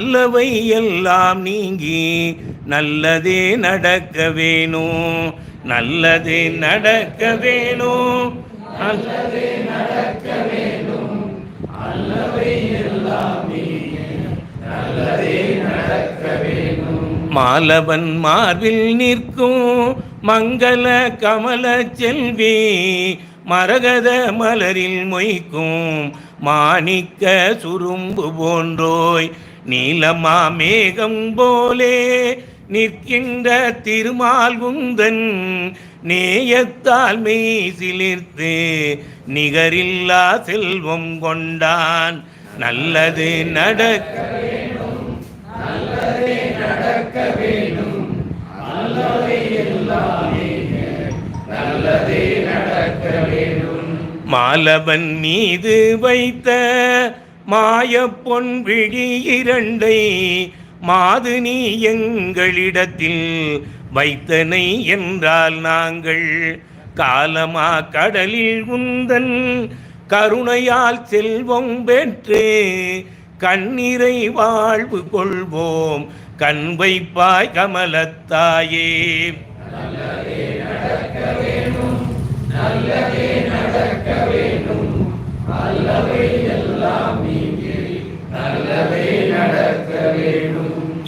நல்லவை எல்லாம் நீங்கி நல்லதே நடக்க வேணும். நல்லதே நடக்க வேணும். நல்லதே நடக்க வேணும். நல்லவை எல்லாம் நல்லதே நடக்க வேணும். மாலவன் மார்பில் நிற்கும் மங்கள கமல செல்வி மரகத மலரில் மொய்க்கும் மாணிக்க சுரும்பு போன்றோய் நீலமா மேகம் போலே நிற்கின்ற திருமால் குந்தன் நேயத்தால் மெய் சிலிர்த்து நிகரில்லா செல்வம் கொண்டான். நல்லது நடக்க மாலவன் மீது வைத்த மாய பொன் விழி இரண்டை மாது நீ எங்களிடத்தில் வைத்தனை என்றால் நாங்கள் காலமா கடலில் உந்தன் கருணையால் செல்வம் பெற்று கண்ணீரை வாழ்வு கொள்வோம். கண் வைப்பாய் கமலத்தாயே.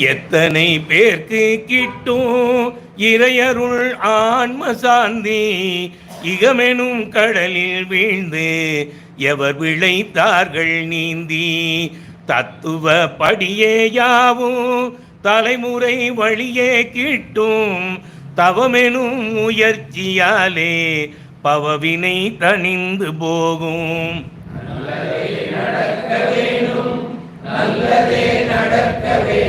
எத்தனை பேர்க்கு கிட்டும்? இறையருள் ஆன்ம சாந்தி இகமெனும் கடலில் வீழ்ந்து எவர் விளைத்தார்கள் நீந்தி? தத்துவ படியே யாவும் தலைமுறை வழியே கிட்டும். தவமெனும் முயற்சியாலே பவவினை தணிந்து போகும். நல்லதே நடக்க வேண்டும். நல்லதே நடக்க வேண்டும்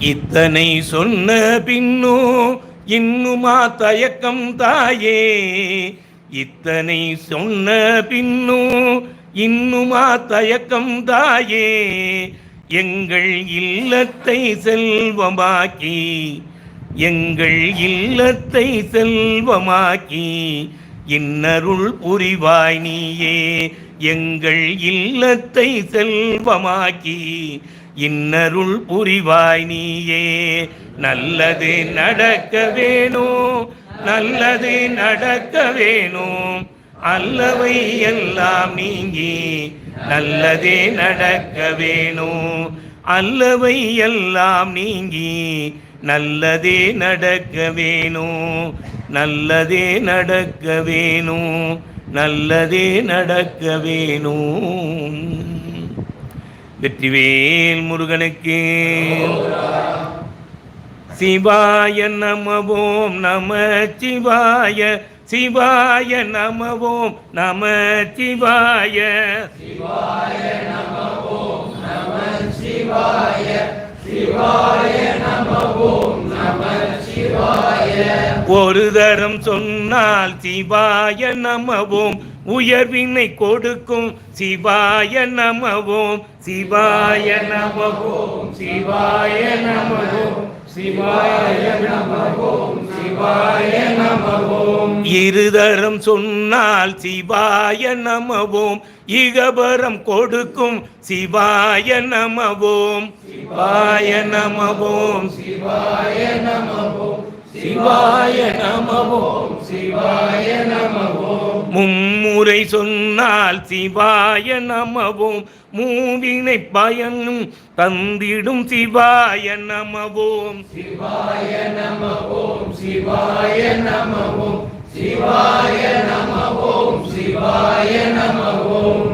இத்தனை சொன்ன பின்னோ இன்னுமா தயக்கம் தாயே. இத்தனை சொன்ன பின்னோ இன்னுமா தயக்கம் தாயே. எங்கள் இல்லத்தை செல்வமாக்கி எங்கள் இல்லத்தை செல்வமாக்கி இன்னருள் புரிவாய் நீயே எங்கள் இல்லத்தை செல்வமாக்கி இன்னருள் புரிவாய் நீயே. நல்லது நடக்க வேணும் நல்லது நடக்க வேணும் அல்லவை எல்லாம் நீங்கி நல்லதே நடக்க வேணும் அல்லவை எல்லாம் நீங்கி நல்லதே நடக்க வேணும் நல்லதே நடக்க வேணும். நல்லதே நடக்க வேணும். வெற்றிவேல் முருகனுக்கு. சிவாய நமவோம் நம சிவாய. சிவாய நமவோம் நம சிவாய. ஒரு தரம் சொன்னால் சிவாய நமவோம். உயர்வினை கொடுக்கும் சிவாய நமவோம். சிவாய நமவோம் சிவாய நமவோம். சிவாய நமவோம் சிவாய நமவோம். இருதரம் சொன்னால் சிவாய நமவோம். இகபரம் கொடுக்கும் சிவாய நமவோம். சிவாய நமவோம் சிவாய நமவோம். சிவாய நமவோம் சிவாய நமவோம். மும்முறை சொன்னால் சிவாய நமவோம். மூவினை பயனும் தந்திடும் சிவாய நமவோம். சிவாய நமவோம் சிவாய நமவோம். சிவாய நமவோம் சிவாய நமவோம்.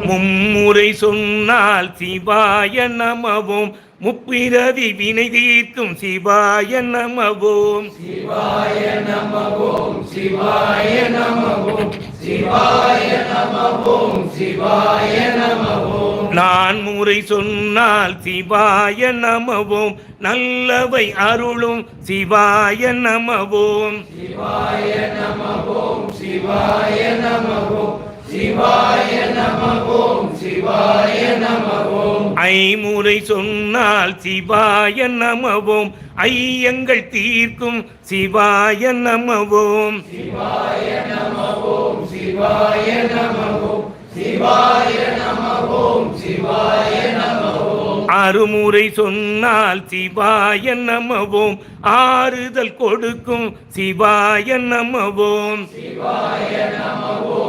மும்முறை சொன்னால் சிவாய நமவோம். முப்பிரவி வினை தீர்க்கும் சிவாய நமவோம். சிவாய நமவோம் சிவாய நமவோம் சிவாய நமவோம் சிவாய நமவோம் நான் முறை சொன்னால் சிவாய நமவோம். நல்லவை அருளும் சிவாய நமவோம் சிவாய நமவோம் சிவாய நமவோம். சிவாய நமவோம் சிவாய நமவோம் ஐமுறை சொன்னால் சிவாய நமவோம். ஐயங்கள் தீர்க்கும் சிவாய நமவோம். சிவாய நமவோம் சிவாய நமவோம் சிவாய நமவோம் சிவாய நமவோம் அறுமுறை சொன்னால் சிவாய நமவோம். ஆறுதல் கொடுக்கும் சிவாய நமவோம் சிவாய நமவோம்.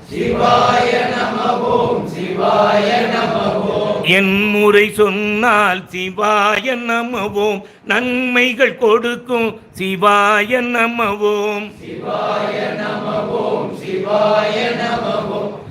என் முறை சொன்னால் சிவாய நமவோம். நன்மைகள் கொடுக்கும் சிவாய நமவோம். சிவாய நமவோம் சிவாய நமவோம்.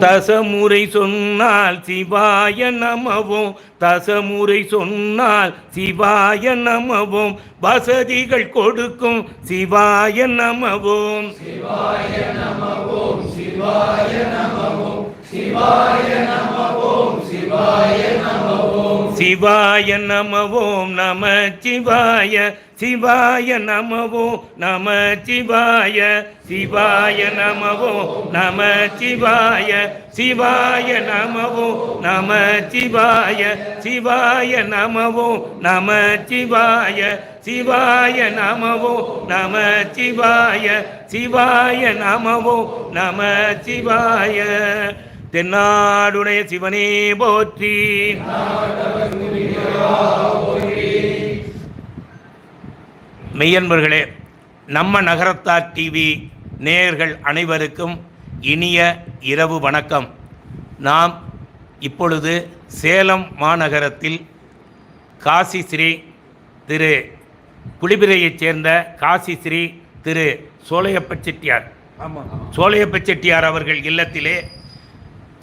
தசமுறை சொன்னால் சிவாய நமவோம். தசமுறை சொன்னால் சிவாய நமவோம். வசதிகள் கொடுக்கும் சிவாய நமவோம். சிவாய நமவோம். நம சிவாய சிவாய நமவோம். நம சிவாய சிவாய நமவோ நம சிவாய சிவாய நமவோ நம சிவாய சிவாய நமவோ நம சிவாய சிவாய நமவோ நம சிவாய சிவாய நமவோ நம சிவாய சிவாய நமவோ நம சிவாய. தென்னாடுடைய சிவனே போற்றி. மெய்யன்பர்களே நம்ம நகரத்தார் டிவி நேயர்கள் அனைவருக்கும் இனிய இரவு வணக்கம். நாம் இப்பொழுது சேலம் மாநகரத்தில் காசி ஸ்ரீ திரு குளிபிரையைச் சேர்ந்த காசி ஸ்ரீ திரு சோலையப்ப செட்டியார். சோலையப்ப செட்டியார் அவர்கள் இல்லத்திலே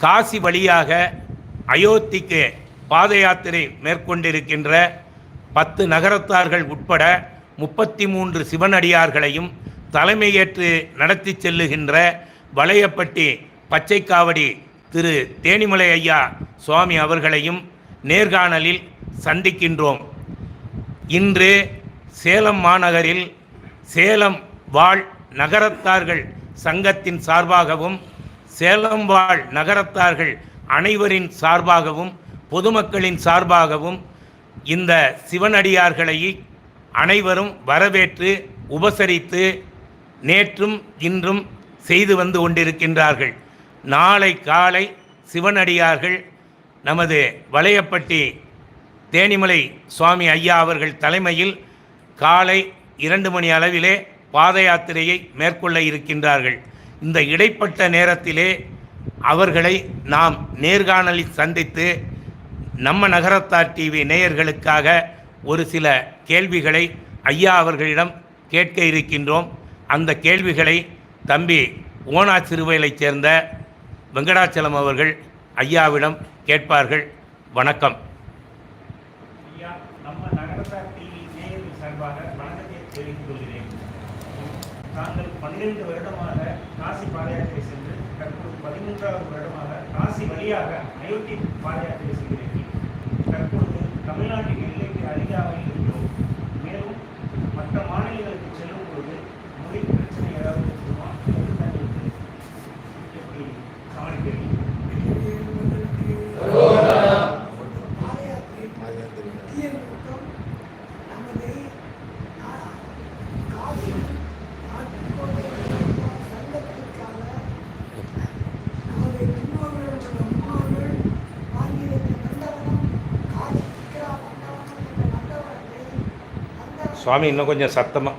காசி வழியாக அயோத்திக்கு பாத யாத்திரை மேற்கொண்டிருக்கின்ற பத்து நகரத்தார்கள் உட்பட முப்பத்தி மூன்று சிவனடியார்களையும் தலைமையேற்று நடத்தி செல்லுகின்ற வளையப்பட்டி பச்சைக்காவடி திரு தேனிமலை ஐயா சுவாமி அவர்களையும் நேர்காணலில் சந்திக்கின்றோம். இன்று சேலம் மாநகரில் சேலம் வாழ் நகரத்தார்கள் சங்கத்தின் சார்பாகவும் சேலம் வாழ் நகரத்தார்கள் அனைவரின் சார்பாகவும் பொதுமக்களின் சார்பாகவும் இந்த சிவனடியார்களை அனைவரும் வரவேற்று உபசரித்து நேற்றும் இன்றும் செய்து வந்து கொண்டிருக்கின்றார்கள். நாளை காலை சிவனடியார்கள் நமது வளையப்பட்டி தேனிமலை சுவாமி ஐயா அவர்கள் தலைமையில் காலை இரண்டு மணி அளவிலே பாத யாத்திரையை மேற்கொள்ள இருக்கின்றார்கள். இந்த இடைப்பட்ட நேரத்திலே அவர்களை நாம் நேர்காணலில் சந்தித்து நம்ம நகரத்தார் டிவி நேயர்களுக்காக ஒரு சில கேள்விகளை ஐயா அவர்களிடம் கேட்க இருக்கின்றோம். அந்த கேள்விகளை தம்பி ஓனா சிறுவையைச் சேர்ந்த வெங்கடாச்சலம் அவர்கள் ஐயாவிடம் கேட்பார்கள். வணக்கம். தாங்கள் பன்னிரண்டு வருடமாக காசி பாதயாத்திரை சென்று தற்போது பதிமூன்றாவது வருடமாக காசி வழியாக அயோத்தி பாதயாத்திரை செல்கிறீர்கள். தற்போது தமிழ்நாட்டின் எல்லை Yeah. சுவாமி இன்னும் கொஞ்சம் சத்தமாக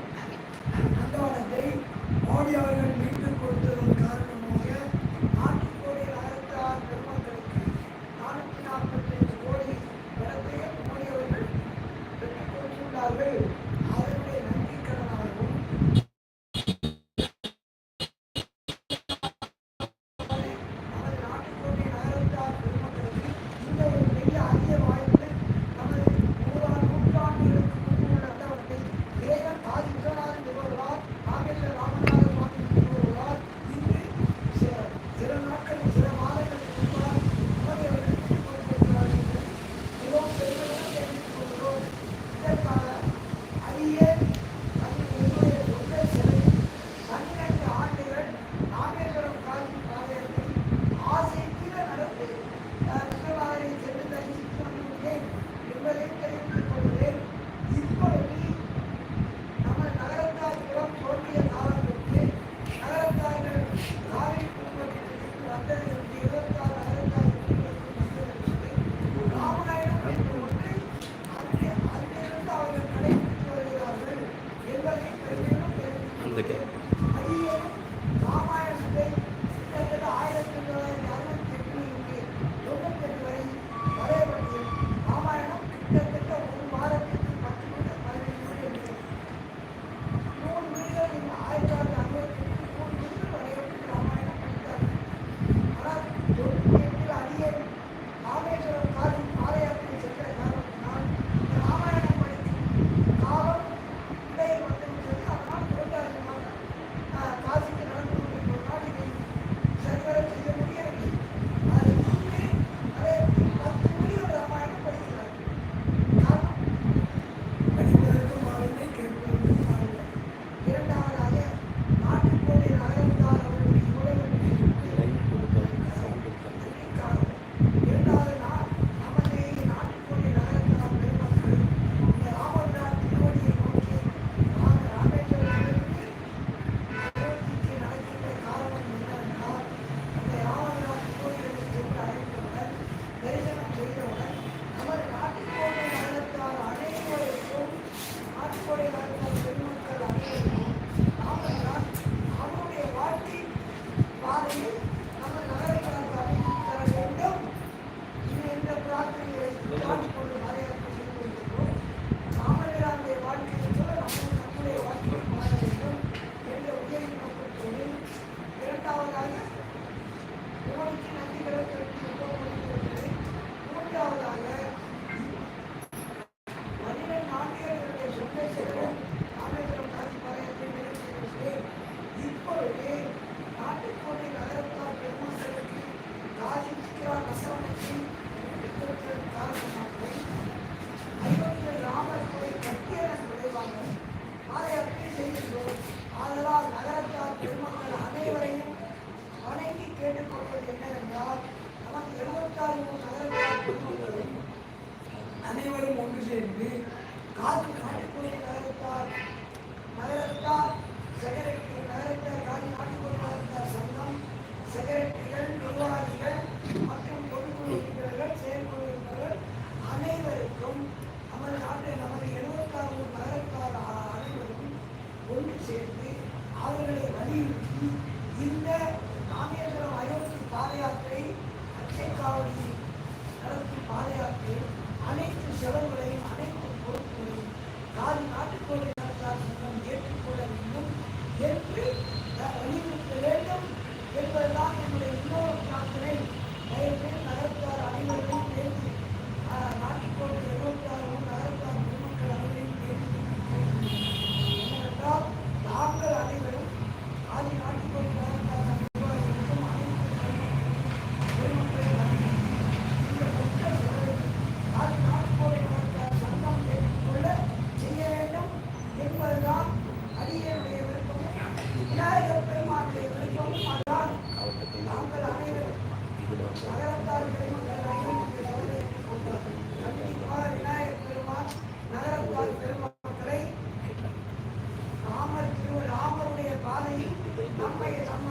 பாதையில் நம்மை நம்ம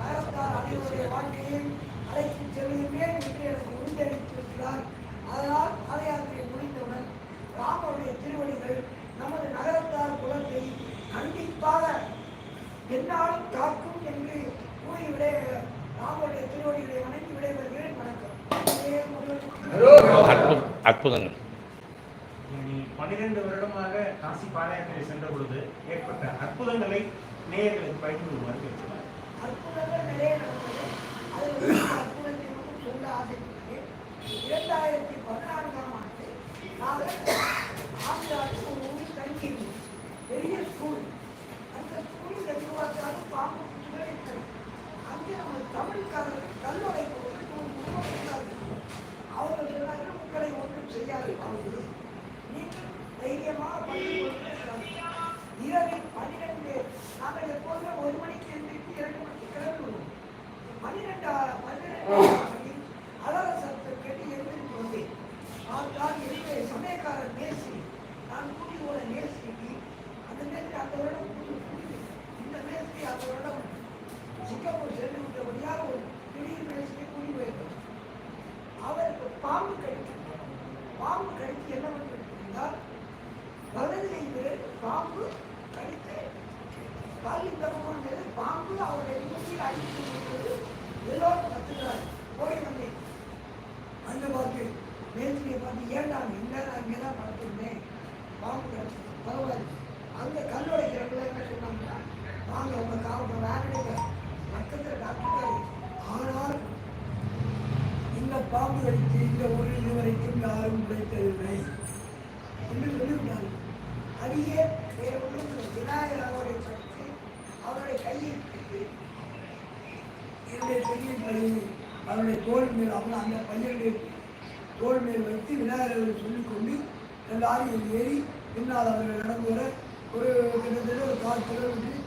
நகரத்தார் அனைவருடைய வாழ்க்கையில் அழைத்து செல்வதுமே என்று எனக்கு உறுதியளித்திருக்கிறார். அதனால் பாதயாத்திரை முடித்தவுடன் ராமனுடைய திருவடிகள் நமது நகரத்தார் குலத்தை கண்டிப்பாக என்னால் காக்கும் என்று கூறி விட ராமனுடைய திருவடிகளை வணங்கி விடைபெறுகிறேன். வணக்கம். அற்புதங்கள். ஏன் பார்த்து ஏன்டா இல்லை நான் இங்கே தான் படுத்திருந்தேன்? பாம்பு கிடச்சி பரவாயில்ல. அங்கே கல் உடைக்கிறவங்கள என்ன சொன்னாங்கன்னா வாங்க உங்கள் காவல் வேலையில் பக்கத்தில் டாக்டர் ஆனால் இந்த பாம்பு கடித்து இந்த ஒரு இதுவரைக்கும் யாரும் உழைத்ததில்லை. என்று சொல்லிவிட்டார்கள். அடியே வேறு ஒன்றும் விநாயகர் அவரை பற்றி அவருடைய கையில் பிடித்து என்னுடைய பெரிய பள்ளி அவருடைய தோல் மேல் அவன் அந்த பள்ளியுடைய தோல் மேல் வைத்து விநாயகரை சொல்லிக்கொண்டு அந்த லாரியில் ஏறி பின்னால் அவர்கள் நடந்து வர ஒரு கிட்டத்தட்ட ஒரு கால் கிலோமீட்டர்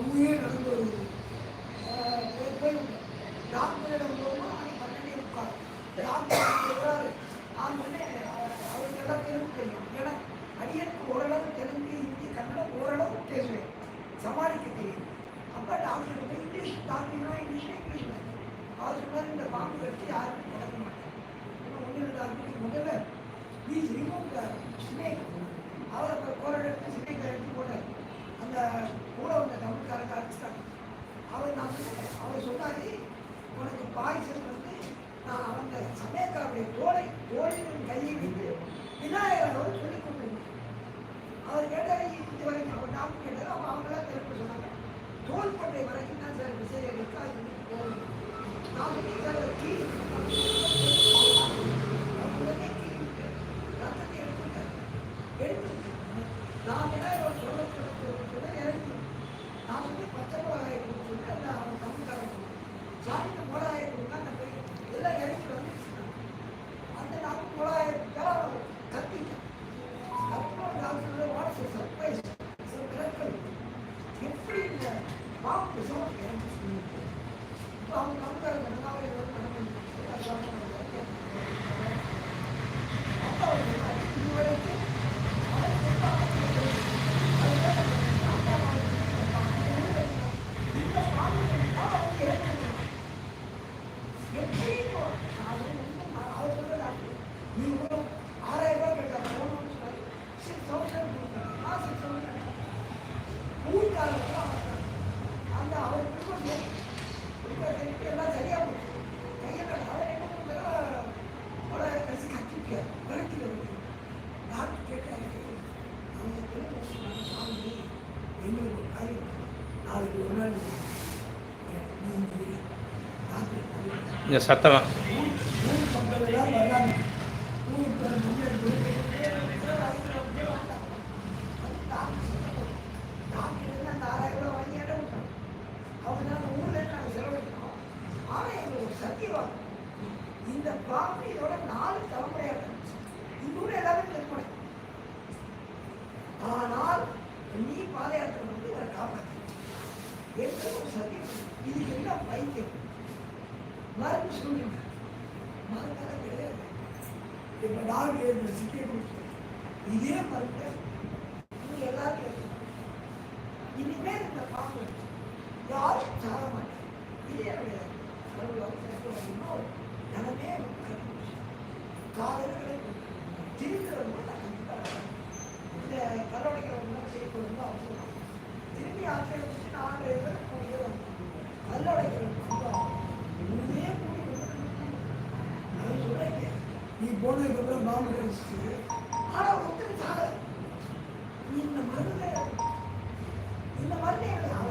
உண்மையே நடந்து வருது டாக்டரிடம் போகும்போது மணி பன்னெண்டே டாக்டர் சொல்றாரு நான் சொன்னேன் அவருக்கு எல்லாம் தெலுங்கு தெரியும். ஏன்னா அடியனுக்கு ஓரளவு தெலுங்கு ஹிந்தி கன்னடம் ஓரளவு பேசுவேன் சமாளிக்க தெரியும். அப்போ டாக்டர் இங்கிலீஷ் டாக்டர்னா இங்கிலீஷ் இங்கிலீஷ். அவர் சொன்னார் இந்த பாம்பு கட்டி யாருக்கும் நடக்க மாட்டேன் ஒன்றில் முதல்ல ப்ளீஸ் ரிமூவ் த ஸ்னேக் அவர் அப்போ போகிற ஸ்னேக் எடுத்து போட்டார் அந்த கூட வந்த தமிழ்காரங்க அடிச்சிட்டாங்க அவர் நான் அவர் சொன்னாரு உனக்கு பாய்ச்சல் வந்து நான் அந்த சமயக்காருடைய தோலை தோழின் கையை வைத்து விநாயகர் அவர் சொல்லிக் கொண்டிருந்தேன் அவர் கேட்டார் இது வரைக்கும் அவர் டாக்டர் கேட்டார் அவங்க அவங்களாம் திறப்பு சொன்னாங்க தோல் பண்ணை வரைக்கும் தான் சார் விஷயம் இருக்கா அது போகணும் நான் சொல்லி சார் ஒரு கீழ் உடனே கீழ் விட்டு ரத்தத்தை எடுத்துட்டார் எடுத்து நான் விநாயகர் சொல்ல சொல்ல சொல்ல இறங்கி நான் வந்து பச்சை மிளகாயை கொடுத்து சொல்லி அந்த அவன் தமிழ்காரன் சாப்பிட்டு மிளகாயை கொடுத்தா அந்த போய் எல்லாம் இறக்கி வந்து அந்த நாட்டு மிளகாயை கொடுத்தா கத்திட்டேன் அப்புறம் டாக்டர் வாட்ஸ் சர்ப்ரைஸ் சர்ப்ரைஸ் எப்படி இந்த பாம்பு சோறு இறங்கி இப்போ அவங்க தமிழ்காரங்க ரெண்டாவது அப்பா இதுவரைக்கும் நாளைக்கு ஒரு நாள் நீங்க டாக்டர் இந்த சத்தம் இந்த பாம்பு இதோட நாலு தலைமுறையாக இருந்துச்சு இன்னொரு எல்லாமே கற்பனை ஆனால் நீ பாத யாத்திரை வந்து இவரை காப்பாற்று என்று ஒரு சத்தியம் இதுக்கு என்ன வைத்தியம் மருந்து சொல்லுங்க மருந்தெல்லாம் கிடையாது இப்போ டாக்டர் இந்த சிட்டியை கொடுத்து இதே மருந்து நீங்க எல்லாரும் எடுத்துக்கணும். இனிமேல் இந்த பாம்பு யாரும் சாக மாட்டாங்க இதே கிடையாது காதல்களை திருக்கிறவங்க இந்த கல்லடைக்கிறவங்க செய்யப்படுறது அவசரம் திரும்பி ஆசிரியர் நாலு பேர் கூடிய கல்லடைக்கிறவங்க உண்மையே கூடி அது சொல்றேன் நீ போனதுக்கு பாம்பு கடிச்சிட்டு ஆனா ஒருத்தர் சாக இந்த மருந்தை 漂亮。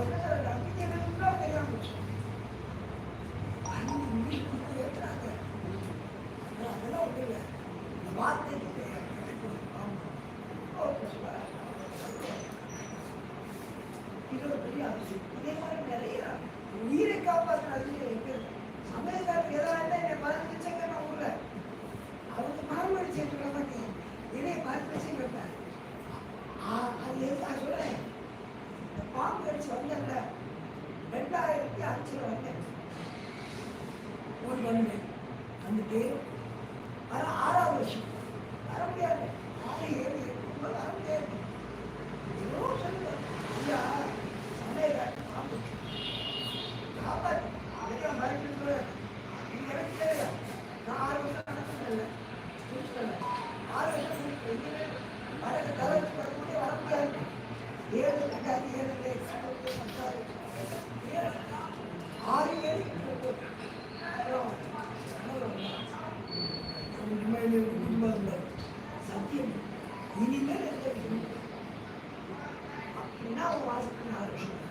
அப்படின்னா ஒரு வாசத்துக்கு நாலு விஷயம்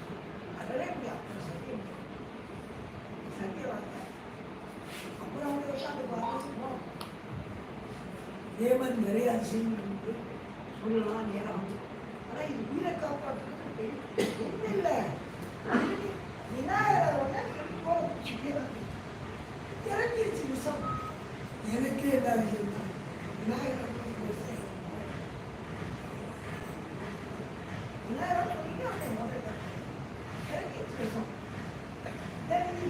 அதெல்லாம் எப்படி அப்புறம் சத்தியம் சத்திய வார்த்தை அப்புறம் அவங்க உட்காந்து பார்க்கணும் தேவன் நிறையா அதிசயம் உண்டு. சொல்லலாம் நேரம் ஆனால் இது உயிரை காப்பாற்றுறது ஒன்றும் இல்லை விநாயகரோட இறங்கிருச்சு விஷம் எனக்கே எல்லா விஷயம் தான் விநாயகர் விநாயகர் சொல்லிட்டு அவனை முதல்ல இறங்கிருச்சு விஷம் தெரிஞ்சு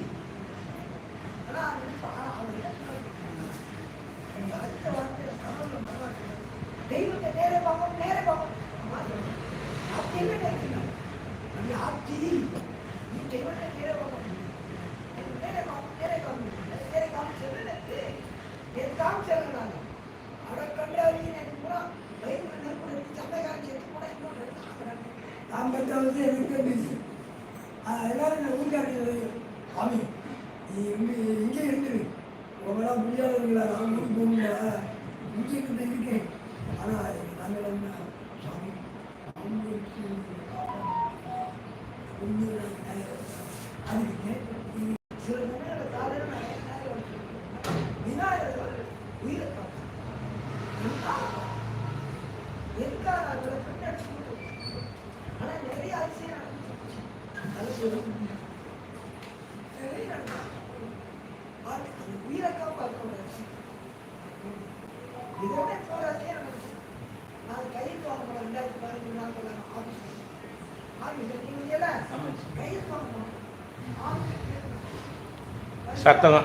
ஆனா அது பா- அவர் என்ன அடுத்த வார்த்தை கனவுல மறவாது. தெய்வத்தை நேரே பார்க்கணும் நேரே பார்க்கணும் அம்மா சொல்லுங்க. அப்படி இல்லை நினைக்கணும் நீ ஆட்சி நீ தெய்வத்தை நேரே பார்க்கணும் நேரே பார்க்கணும் நேரே காமிக்கணும் நேரே காமிச்சது என் காமிச்சது நான் அடக்கண்டாரி எனக்கு பூரா பைபிள் நெருப்பு சந்தைக்காரன் சேர்த்து கூட இன்னொன்று ஐம்பத்தாவது எனக்கு இருந்துச்சு எல்லாரும் இந்த ஊருக்காரங்க சாமி நீ இங்கே இங்கே இருந்துரு உங்களாம் முடியாதவங்களா நான் ஊருக்கு போகல இங்கே இருந்து இருக்கேன் ஆனால் நாங்கள் என்ன சாமி அவங்களுக்கு கொஞ்சம் அதுக்கு கேட்டு சில சமயம் காலையில் நான் என்ன நேரம் வச்சிருக்கேன். விநாயகர் உயிரை காப்பாற்று எதுக்காக அதில் பின்னாடி ஆனால் நிறைய அதிசயம் நடந்துச்சு. அது சொல்லுங்க நிறைய நடந்துச்சு. பாரு, அந்த உயிரை காப்பாற்றக்கூடிய விஷயம். இதோட போராட்டே நடந்துச்சு. நான் கையெழுத்து வாங்கணும் ரெண்டாயிரத்தி பதினஞ்சு ஆஃபீஸ் ஆஃபீஸ் நீங்க கையெழுத்து வாங்கணும் ஆஃபீஸ் சத்தம்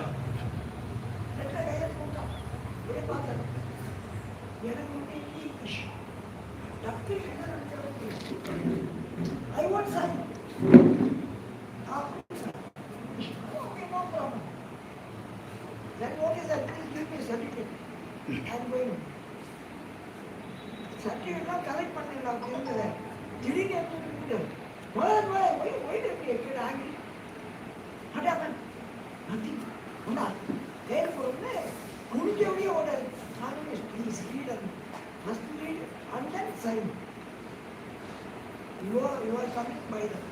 You are, you are coming by them.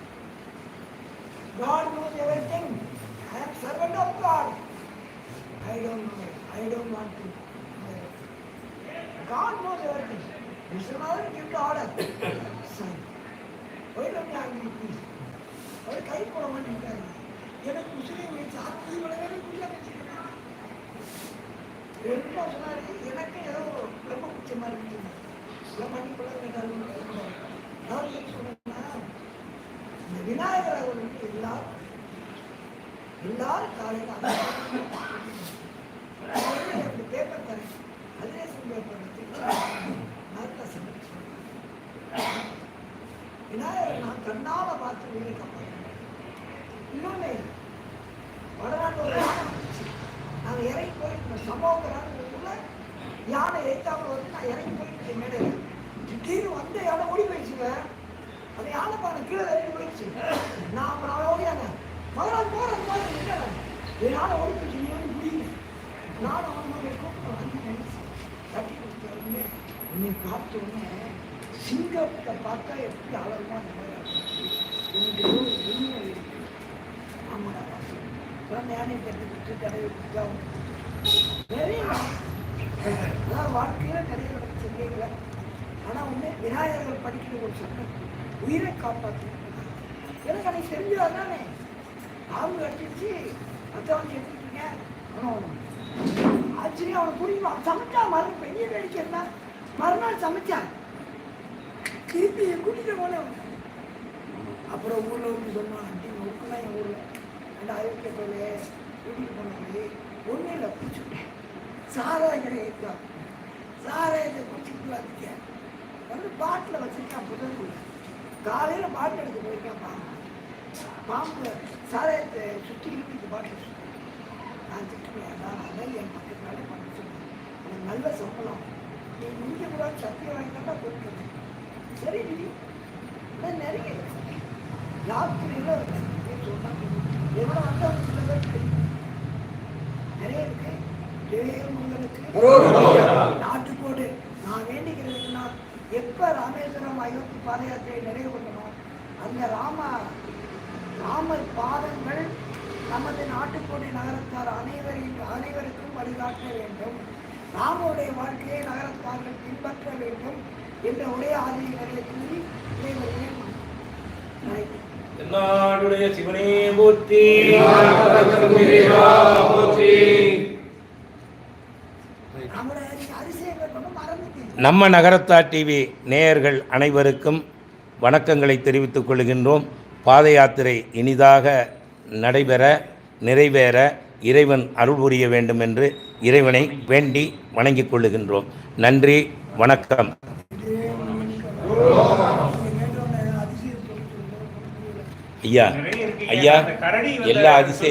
God knows everything. I am servant of God. I don't know. I don't want to. God knows everything. Vishwanath give the order. Son, why don't you agree, please? அவர் கை போட மாட்டேங்கிறாரு எனக்கு முஸ்லீம் வச்சு ஆத்மீக வளர்ந்து புரிய வச்சுக்கிறேன் என்ன சொன்னாரு எனக்கு ஏதோ ரொம்ப பிடிச்ச மாதிரி இருந்துச்சு இல்லை பண்ணி கூட இந்த விநாயகர் எல்லாரும் எல்லாரும் காலையில் பேப்பர் தரேன் அதிரேசன் பேப்பர் நல்ல சமைச்சு விநாயகர் நான் கண்ணால பார்த்து வீடு காப்பாற்றேன் இன்னொன்று வடநாட்டு யானை வந்துச்சு நாங்கள் இறங்கி சம்பவங்கிறாங்க யானை எய்த்தாமல் வந்து நான் இறங்கி போயிட்டு மேடையில் திடீர்னு வந்த யானை ஓடி போயிடுச்சுங்க அந்த யானை கீழே இறங்கி போயிடுச்சு நான் அப்புறம் அவன் ஓடியாங்க மகராஜ் போகிறது மாதிரி இல்லை என் யானை நீ வந்து முடியல. நானும் அவன் மாதிரி கூப்பிட்டு வந்து நினைச்சு தட்டி கொடுத்து என்னை பார்த்த உடனே சிங்கத்தை பார்த்தா எப்படி அழகுமா அந்த மாதிரி எனக்கு இருக்கு. ஆமாடா யானை கற்றுக்கிட்டு கொடுத்தா நிறைய வாழ்க்கையில் நிறைய நடந்துச்சு ஆனால் ஒன்று விநாயகர்கள் படிக்கிற ஒரு சட்டம் உயிரை காப்பாற்று எனக்கு அன்னைக்கு தெரிஞ்சதா தானே. அவங்க கட்டிடுச்சு மற்றவன் கேட்டுருக்கீங்க ஆனால் ஆச்சரியம் அவனை பிடிக்கும் சமைச்சா மறு பெரிய வேடிக்கை இருந்தா? மறுநாள் சமைச்சான் திருப்பி கூட்டிட்டு போனேன் அப்புறம் ஊரில் வந்து சொன்னான் அப்படி நோக்கலாம் என் ஊரில். அந்த அயோக்கிய தொழிலே கூட்டிட்டு போனது ஒன்றும் இல்லை பிடிச்சிட்டேன் சாராயம் கிடையாது சாராயத்தை குடிச்சுட்டு வந்துட்டேன். வந்து பாட்டில் வச்சிருக்கேன் புதற்குள்ள காலையில் பாட்டில் எடுத்து போயிருக்கேன் பாம்பு சாராயத்தை சுற்றி இழுத்து பாட்டில் நான் திட்டுவேன் நான் அதான் என் பக்கத்து வேலை பண்ண சொன்னேன் எனக்கு நல்ல சம்பளம். நீ இங்கே கூட சத்தியம் வாங்கிட்டா கொடுக்கணும் சரி டி இன்னும் நிறைய இருக்கு. யாத்திரையில சொன்னா எவ்வளோ சில பேர் தெரியும். நிறைய இருக்கு. நாட்டுக்கோடு. நான் வேண்டிக்கிறதுனா எப்ப ராமேஸ்வரம் அயோத்தி பாத யாத்திரை நிறைவு பண்ணணும்? அந்த ராம ராம பாதங்கள் நமது நாட்டுக்கோட்டை நகரத்தார் அனைவரின் அனைவருக்கும் வழிகாட்ட வேண்டும். ராமனுடைய வாழ்க்கையை நகரத்தார்கள் பின்பற்ற வேண்டும் என்ற ஆதிகளை கூறி இறைவனையும் நாடுடைய சிவனே போற்றி நம்ம நகரத்தார் டிவி நேயர்கள் அனைவருக்கும் வணக்கங்களை தெரிவித்துக் கொள்கின்றோம். பாத யாத்திரை இனிதாக நடைபெற நிறைவேற இறைவன் அருள் புரிய வேண்டும் என்று இறைவனை வேண்டி வணங்கிக் கொள்ளுகின்றோம். நன்றி வணக்கம். ஐயா ஐயா எல்லா அதிசய